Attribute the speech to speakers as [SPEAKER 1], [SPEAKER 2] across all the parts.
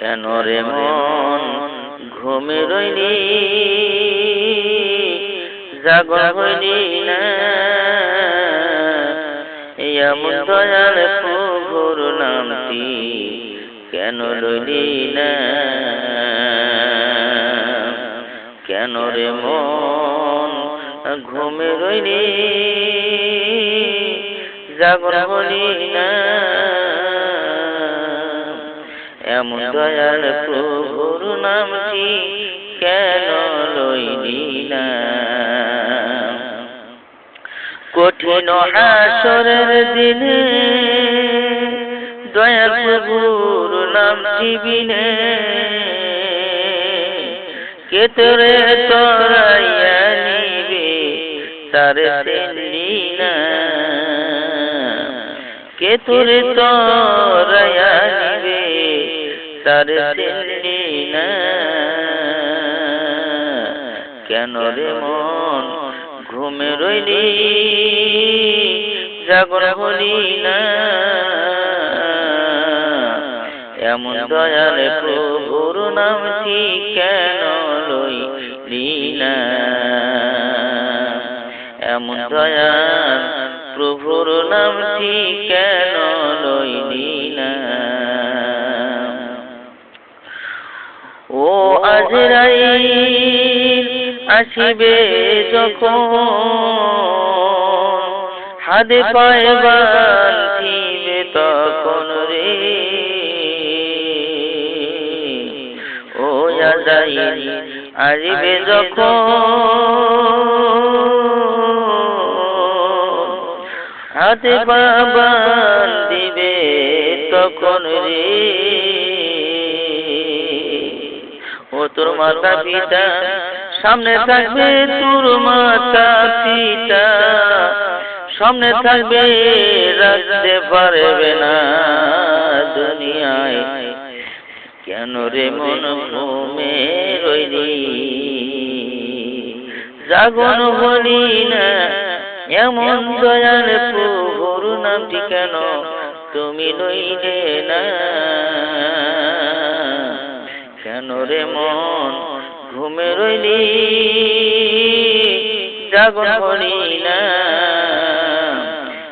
[SPEAKER 1] কেন রে মন? ঘুমে রইলি। জাগর হইলি না। এমন দয়াল প্রভুর নামটি কেন রইলি না? কেন রে মন? ঘুমে রইলি। জাগর হলি না। এমন দয়াল প্রভুর কেন লইলি না? কঠিন হাসরের দিনে দয়াল প্রভুর নামটি বিনে কে তোরে তোরাইয়া নিবে তারে না? নিবে তারে চিনলি না কেন রে মন ঘুমে রইলি? জাগর হলি না এমন দয়াল প্রভুর নামটি কেন লইলি না? এমন দয়াল প্রভুর নামটি কেন আজরাইল আসিবে যখন। হাদে পায়ে বান্ধিবে তখন রে। ও আজরাইল আসিবে যখন। হাতে বাবান দিবে তখন রে। ও তোর মাতা পিতা সামনে থাকবে তোর মাতা পিতা। সামনে থাকবে রাখতে পারবে না দুনিয়ায়। কেন রে মন ঘুমে রইলি জাগন হলি না এমন দয়াল প্রভুর নামটি কেন তুমি লইলে না। কেন রে মন? ঘুমে রইলি? না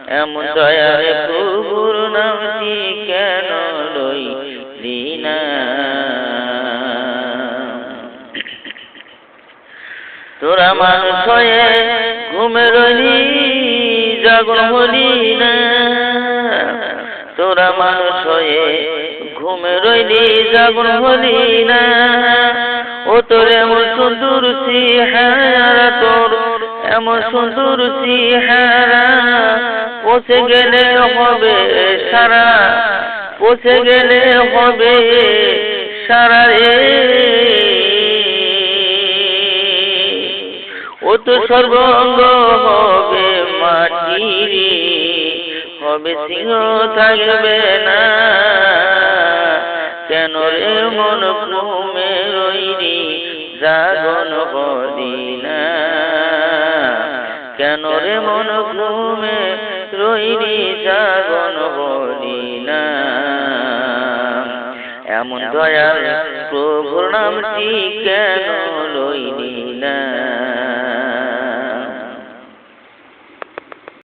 [SPEAKER 1] এমন দয়াল প্রভুর নামটি কেন লইলি না? তোরা মানুষ হয়ে ঘুমে রইলি জাগর হলি না তোরা মানুষ হয়ে ঘুমে রইলি জাগর হলি না। ও তোর এমন সুন্দর সিহারা তোর এমন সুন্দর সিহারা পচে গেলে হবে সারা পচে গেলে হবে সারা রে। ও তো সর্বঙ্গ হবে মাটি হবে সিংহ থাকবে না। কেন রে মন ঘুমে রইরি জাগন হলি না কেন রে মন ঘুমে রইরি জাগন হলি না এমন দয়াল প্রভুর নামটি কেন লইলি